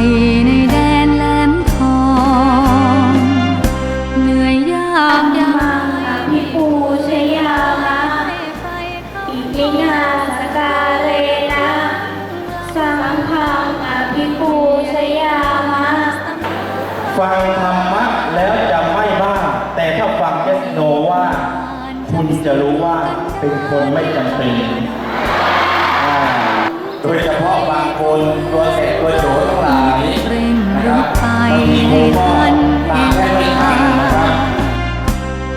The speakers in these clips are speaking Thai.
ในแดนแหลมทอง เหนื่อยยากยากมพี่ปูชยามาอีกไม่นานสกาเลนะสังพังาพี่ปูชยามาฟังธรรมะแล้วจะไม่บ้า แต่ถ้าฟังเยสโนว่า คุณจะรู้ว่าเป็นคนไม่จำเป็น โดยเฉพาะบางคนตัว ทันตามแค่ไม่ทันนะครับ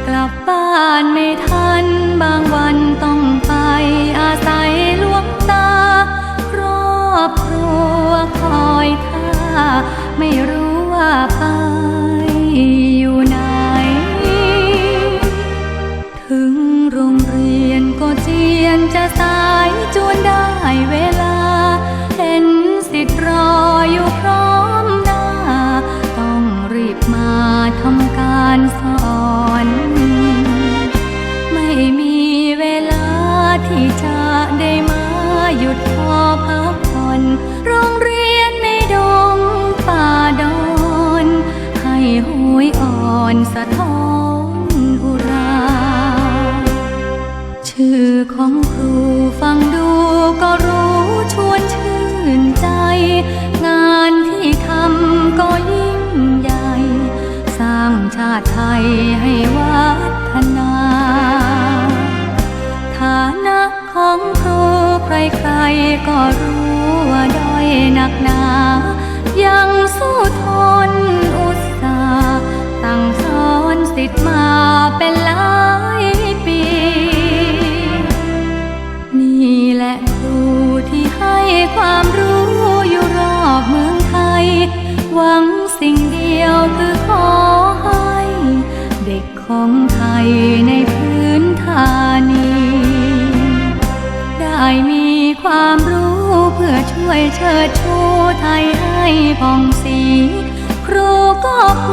กลับบ้านไม่ทันบางวันต้องไปอาศัยหลวงตา ครอบครัวคอยท่า ไม่รู้ว่าไปอยู่ไหน ถึงโรงเรียนก็เจียนจะสายจวนได้เวลา ม่มีเวลาที่จะได้มาหยุดพอพักผ่อนโรงเรียนในดงป่าดอนให้หวยอ่อนสะท้อนอุรา ชื่อของครูฟัง นะของครูใครๆก็รู้ว่าด้อยหนักหนา ยังสู้ทนอุตสาห์ตั้งสอนสิทธิ์มาเป็นหลายปี นี่แหละครูที่ให้ความรู้อยู่รอบเมืองไทย หวัง ได้มีความรู้เพื่อช่วยเชิดชูไทยให้ผ่องสี ครูก็ภู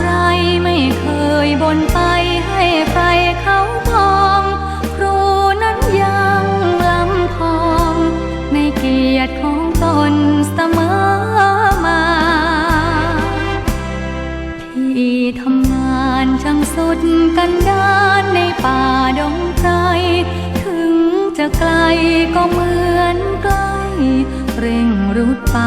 ไรไม่เคยบนไปให้ใครเขาพอง ครูนั้นยังลำพองในเกียรติของตนเสมอมาที่ทำงานช่างสุดกันดานในป่าดงไพรถึงจะไกลก็เหมือนใกล้เร่งรุดไป